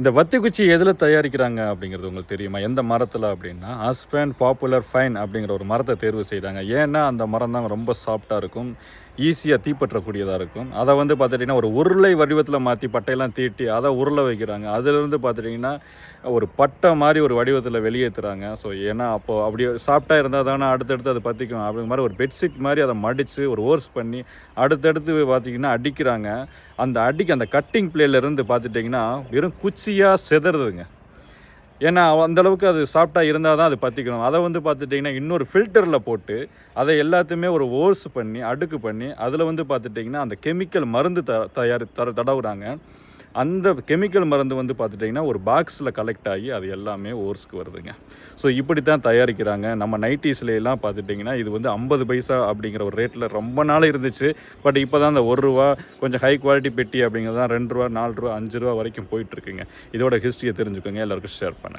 இந்த வத்தி குச்சி எதில் தயாரிக்கிறாங்க அப்படிங்கிறது உங்களுக்கு தெரியுமா? எந்த மரத்தில் அப்படின்னா ஹஸ்பண்ட் பாப்புலர் ஃபைன் அப்படிங்கிற ஒரு மரத்தை தேர்வு செய்தாங்க. ஏன்னா அந்த மரம் தான் ரொம்ப சாஃப்டாக இருக்கும் ஈஸியாக தீப்பற்றக்கூடியதாக இருக்கும். அதை வந்து பார்த்துட்டிங்கன்னா ஒரு உருளை வடிவத்தில் மாற்றி பட்டையெல்லாம் தீட்டி அதை உருளை வைக்கிறாங்க. அதிலிருந்து பார்த்துட்டிங்கன்னா ஒரு பட்டை மாதிரி ஒரு வடிவத்தில் வெளியேற்றுறாங்க ஸோ ஏன்னா அப்போது அப்படி சாஃப்டாக இருந்தால் தானே அடுத்தடுத்து அது பற்றிக்கும் அப்படிங்கிற மாதிரி ஒரு பெட்ஷீட் மாதிரி அதை மடித்து ஒரு ஓர்ஸ் பண்ணி அடுத்தடுத்து பார்த்திங்கன்னா அடிக்கிறாங்க. அந்த அடிக்கு அந்த கட்டிங் பிளேலேருந்து பார்த்துட்டிங்கன்னா வெறும் குச்சியாக செதறதுங்க. ஏன்னா அந்தளவுக்கு அது சாஃப்ட்டாக இருந்தால் தான் அது பற்றிக்கணும் அதை வந்து பார்த்துட்டிங்கன்னா இன்னொரு ஃபில்டரில் போட்டு அதை எல்லாத்தையுமே ஒரு ஓர்ஸ் பண்ணி அடுக்கு பண்ணி அதில் வந்து பார்த்துட்டிங்கன்னா அந்த கெமிக்கல் மருந்து த தயாரி தர தடவுறாங்க. அந்த கெமிக்கல் மருந்து வந்து பார்த்துட்டிங்கன்னா ஒரு பாக்ஸில் கலெக்ட் ஆகி அது எல்லாமே ஓர்ஸ்க்கு வருதுங்க. ஸோ இப்படி தான் தயாரிக்கிறாங்க. நம்ம நைட்டிஸ்லாம் பார்த்துட்டிங்கன்னா இது வந்து ஐம்பது பைசா அப்படிங்கிற ஒரு ரேட்டில் ரொம்ப நாள் இருந்துச்சு. பட் இப்போ தான் அந்த ஒரு ரூபா கொஞ்சம் ஹை குவாலிட்டி பெட்டி அப்படிங்கிறது தான் ரெண்டு ரூபா நாலு ரூபா அஞ்சு ரூபா வரைக்கும் போயிட்டுருக்குங்க இதோட ஹிஸ்ட்ரியை தெரிஞ்சுக்கோங்க. எல்லாருக்கும் ஷேர் பண்ணுங்கள்